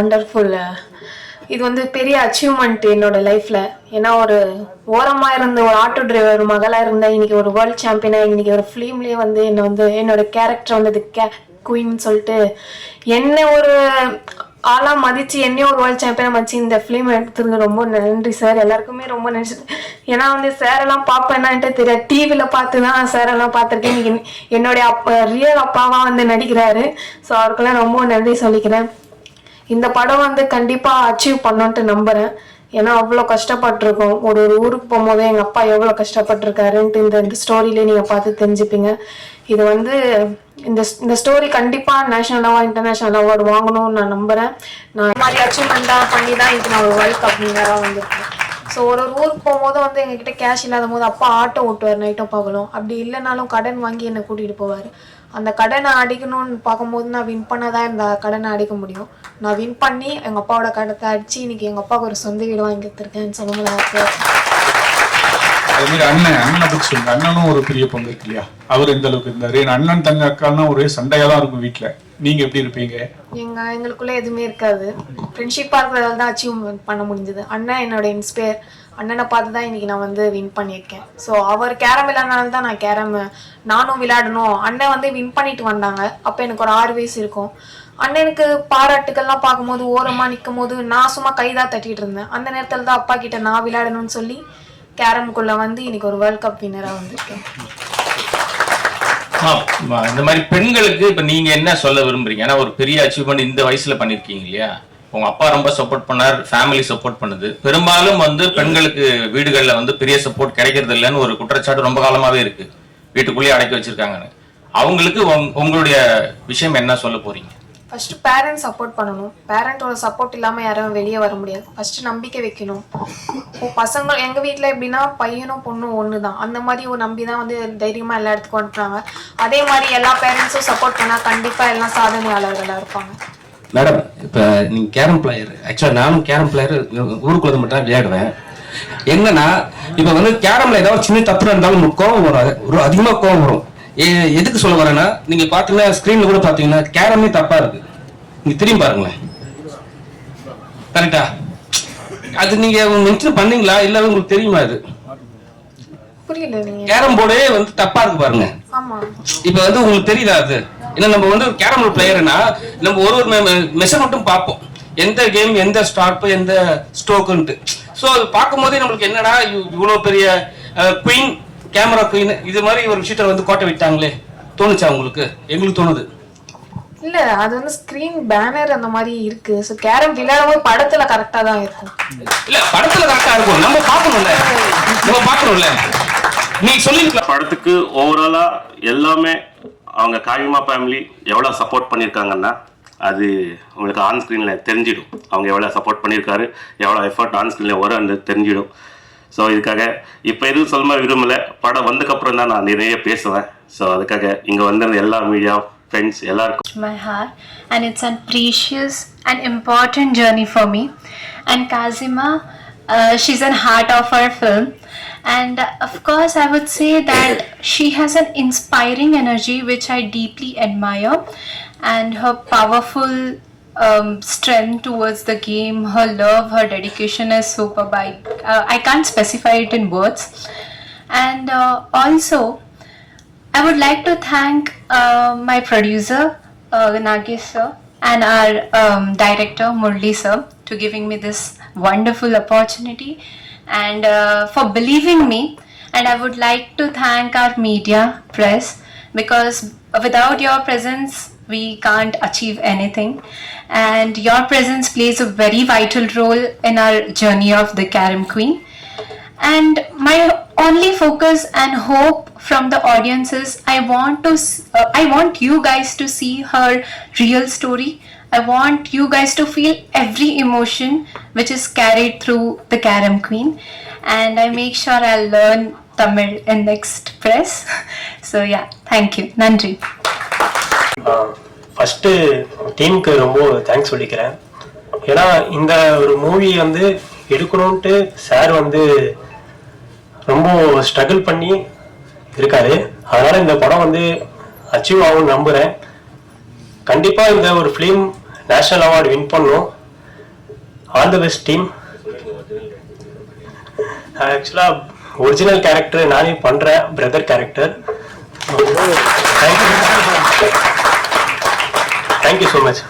Wonderful இது வந்து பெரிய அச்சீவ்மெண்ட் என்னோட லைஃப்ல ஏன்னா ஒரு ஓரமா இருந்த ஒரு ஆட்டோ டிரைவர் மகளா இருந்த இன்னைக்கு ஒரு வேர்ல்ட் சாம்பியனா இன்னைக்கு ஒரு ஃபிலிம்லயே வந்து என்னை வந்து என்னோட கேரக்டர் வந்து கே குயின் சொல்லிட்டு என்ன ஒரு ஆளா மதிச்சு என்னையும் ஒரு வேர்ல்ட் சாம்பியனா மதிச்சு இந்த ஃபிலிம் எடுத்ததுக்கு ரொம்ப நன்றி சார் எல்லாருக்குமே ரொம்ப நன்றி. ஏன்னா வந்து சார் எல்லாம் பார்ப்பேன்னான்ட்டு தெரியாது. டிவியில் பார்த்து தான் சார் எல்லாம் பார்த்துருக்கேன். இன்னைக்கு என்னுடைய அப்பா ரியல் அப்பாவா வந்து நடிக்கிறாரு. ஸோ அவருக்கெல்லாம் ரொம்ப நன்றி சொல்லிக்கிறேன். இந்த படம் வந்து கண்டிப்பாக அச்சீவ் பண்ணோன்ட்டு நம்புகிறேன் ஏன்னா அவ்வளோ கஷ்டப்பட்டிருக்கோம். ஒரு ஒரு ஊருக்கு போகும்போது எங்கள் அப்பா எவ்வளோ கஷ்டப்பட்டிருக்காருன்ட்டு இந்த இந்த ஸ்டோரியிலே நீங்கள் பார்த்து தெரிஞ்சுப்பீங்க. இது வந்து இந்த இந்த ஸ்டோரி கண்டிப்பாக நேஷனல் அவார்ட் இன்டர்நேஷனல் அவார்டு வாங்கணும்னு நான் நம்புகிறேன் நான் இந்த மாதிரி அச்சீவ்மெண்ட்டாக பண்ணி தான் இது நான் ஒரு வேர்ல்ட் கப் வின்னராக வந்திருக்கேன். ஸோ ஒரு ஒரு ஊருக்கு போகும்போது வந்து எங்ககிட்ட கேஷ் இல்லாத போது அப்பா ஆட்டோ ஓட்டுவார் நைட்டும் பகலும். அப்படி இல்லைனாலும் கடன் வாங்கி என்னை கூட்டிகிட்டு போவார். அந்த கடனை அடிக்கணும்னு பார்க்கும்போது நான் வின் பண்ணதான் இந்த கடனை அடிக்க முடியும். நான் வின் பண்ணி எங்கள் அப்பாவோட கடத்தை அடித்து இன்றைக்கி எங்கள் அப்பாவுக்கு ஒரு சொந்த வீடு வாங்கி கொடுத்துருக்கேன்னு சொல்லும்போது எனக்கு அதே மாதிரி அண்ணன் அண்ணனை பத்தி சொல்லுங்க. அண்ணனும் ஒரு பெரிய பங்கு இருக்கு இல்லையா? அவர் எந்த அளவுக்கு இருந்தாரு? என் அண்ணன் தங்க அக்கான்னா ஒரே சண்டையா தான் இருக்கும் வீட்டுல நீங்க எப்படி இருப்பீங்க? எங்க எங்களுக்குள்ள எதுவுமே இருக்காது. ஃப்ரெண்ட்ஷிப்பா இருக்கிறதால தான் அச்சீவ் பண்ண முடிஞ்சது. அண்ணன் என்னோட இன்ஸ்பயர் அண்ணனை பார்த்து தான் இன்னைக்கு நான் வந்து வின் பண்ணியிருக்கேன். ஸோ அவர் கேரம் விளையாடுனால தான் நான் கேரம் நானும் விளையாடணும். அண்ணன் வந்து வின் பண்ணிட்டு வந்தாங்க. அப்போ எனக்கு ஒரு ஆறு வயசு இருக்கும். அண்ணனுக்கு பாராட்டுக்கள்லாம் பார்க்கும்போது ஓரமாக நிற்கும் போது நான் சும்மா கைதான் தட்டிட்டு இருந்தேன். அந்த நேரத்தில் தான் அப்பா கிட்ட நான் விளையாடணும்னு சொல்லி கேரம்குள்ள வந்து இன்னைக்கு ஒரு வேர்ல்ட் கப் வின்னராக வந்திருக்கேன். ஆ, இந்த மாதிரி பெண்களுக்கு இப்ப நீங்க என்ன சொல்ல விரும்புறீங்க? ஏன்னா ஒரு பெரிய அச்சீவ்மெண்ட் இந்த வயசுல பண்ணிருக்கீங்க இல்லையா? உங்க அப்பா ரொம்ப சப்போர்ட் பண்ணார் ஃபேமிலி சப்போர்ட் பண்ணுது. பெரும்பாலும் வந்து பெண்களுக்கு வீடுகள்ல வந்து பெரிய சப்போர்ட் கிடைக்கிறது இல்லைன்னு ஒரு குற்றச்சாட்டு ரொம்ப காலமாவே இருக்கு. வீட்டுக்குள்ளேயே அடக்கி வச்சிருக்காங்கன்னு. அவங்களுக்கு உங்களுடைய விஷயம் என்ன சொல்ல போறீங்க? ஃபஸ்ட்டு பேரண்ட்ஸ் சப்போர்ட் பண்ணணும். பேரண்ட்டோட சப்போர்ட் இல்லாமல் யாரும் வெளியே வர முடியாது. ஃபஸ்ட்டு நம்பிக்கை வைக்கணும். இப்போ பசங்க எங்கள் வீட்டில் எப்படின்னா பையனும் பொண்ணும் ஒன்று தான் அந்த மாதிரி ஒரு நம்பி தான் வந்து தைரியமாக எல்லா இடத்துக்கும் அனுப்புறாங்க அதே மாதிரி எல்லா பேரண்ட்ஸும் சப்போர்ட் பண்ணால் கண்டிப்பாக எல்லாம் சாதனையாளர்களாக இருப்பாங்க. மேடம் இப்போ நீங்கள் கேரம் பிளேயர் ஆக்சுவலாக நானும் கேரம் பிளேயர் ஊருக்குள்ளது மட்டும் தான் விளையாடுவேன். என்னன்னா இப்போ வந்து கேரமில் ஏதாவது சின்ன தப்பு இருந்தாலும் கோவம் வரும் ஒரு அதிகமாக கோவம் வரும். எதுக்கு சொல்ல வரேன்னா நீங்கள் பார்த்தீங்கன்னா ஸ்க்ரீனில் கூட பார்த்தீங்கன்னா கேரமே தப்பாக இருக்கு. நீங்கள் திரும்பி பாருங்களேன். கரெக்டா அது நீங்கள் மென்ஷன் பண்ணீங்களா? இல்லை உங்களுக்கு தெரியுமா அது? கேரம் போர்டே வந்து தப்பா இருக்கு பாருங்க. இப்ப வந்து உங்களுக்கு தெரியுதா அது? ஏன்னா நம்ம வந்து ஒரு கேரம் பிளேயர்னா நம்ம ஒரு ஒரு மெஷர்மெண்ட்டும் பார்ப்போம். எந்த கேம் எந்த ஸ்டார்ட் எந்த ஸ்ட்ரோக்குன்ட்டு ஸோ அது பார்க்கும்போதே நம்மளுக்கு என்னடா இவ்- இவ்வளவு பெரிய குயின் கேமரா குயின் இது மாதிரி ஒரு விஷயத்த வந்து கோட்டை விட்டாங்களே தோணுச்சா உங்களுக்கு? எங்களுக்கு தோணுது. இல்லை அது வந்து ஸ்க்ரீன் பேனர் அந்த மாதிரி இருக்கு. ஸோ கேரம் விளையாடும்போது படத்தில் கரெக்டாக தான் இருக்கும். இல்ல படத்துல கரெக்டா இருக்கும். நம்ம பார்க்கணும்ல. நம்ம பார்க்கணும்ல. நீ சொல்லிருக்கலாம் படத்துக்கு ஓவராலா எல்லாமே அவங்க காவியமா ஃபேமிலி எவ்வளோ சப்போர்ட் பண்ணியிருக்காங்கன்னா அது உங்களுக்கு ஆன் ஸ்க்ரீனில் தெரிஞ்சிடும். அவங்க எவ்வளோ சப்போர்ட் பண்ணியிருக்காரு எவ்வளோ எஃபர்ட் ஆன் ஸ்க்ரீனில் வரும்னு தெரிஞ்சிடும். ஸோ இதுக்காக இப்போ எதுவும் சொல்ல விரும்பல படம் வந்ததுக்கப்புறம் தான் நான் நிறைய பேசுவேன் ஸோ அதுக்காக இங்கே வந்திருந்த எல்லா மீடியா ஃப்ரெண்ட்ஸ் எல்லாருக்கும் to my heart and it's a precious and important journey for me and kazima uh, she's an heart of our film and uh, of course i would say that she has an inspiring energy which i deeply admire and her powerful um, strength towards the game her love her dedication as superb I, uh, I can't specify it in words and uh, also I would like to thank uh, my producer, uh, sir, and our um, director, Murli sir, to giving me this wonderful opportunity and uh, for believing me. And I would like to thank our media, press, because without your presence, we can't achieve anything. And your presence plays a very vital role in our journey of the Karam Queen. And my only focus and hope from the audience is i want to uh, i want you guys to see her real story. I want you guys to feel every emotion which is carried through the karam queen. And i make sure i'll learn tamil in next press. So yeah thank you. Nandri first டீமுக்கு ரொம்ப thanks சொல்லிக்கிறேன். ஏன்னா இந்த ஒரு movie வந்து எடுக்கணுன்ட்டு sir வந்து ரொம்ப struggle பண்ணி இருக்காரு. அதனால இந்த படம் வந்து அச்சீவ் ஆகும்னு நம்புகிறேன் கண்டிப்பாக இந்த ஒரு ஃபிலிம் நேஷனல் அவார்டு வின் பண்ணும் ஆல் த பெஸ்ட் டீம் ஆக்சுவலாக ஒரிஜினல் கேரக்டர் நானே பண்ணுறேன் brother character thank you so much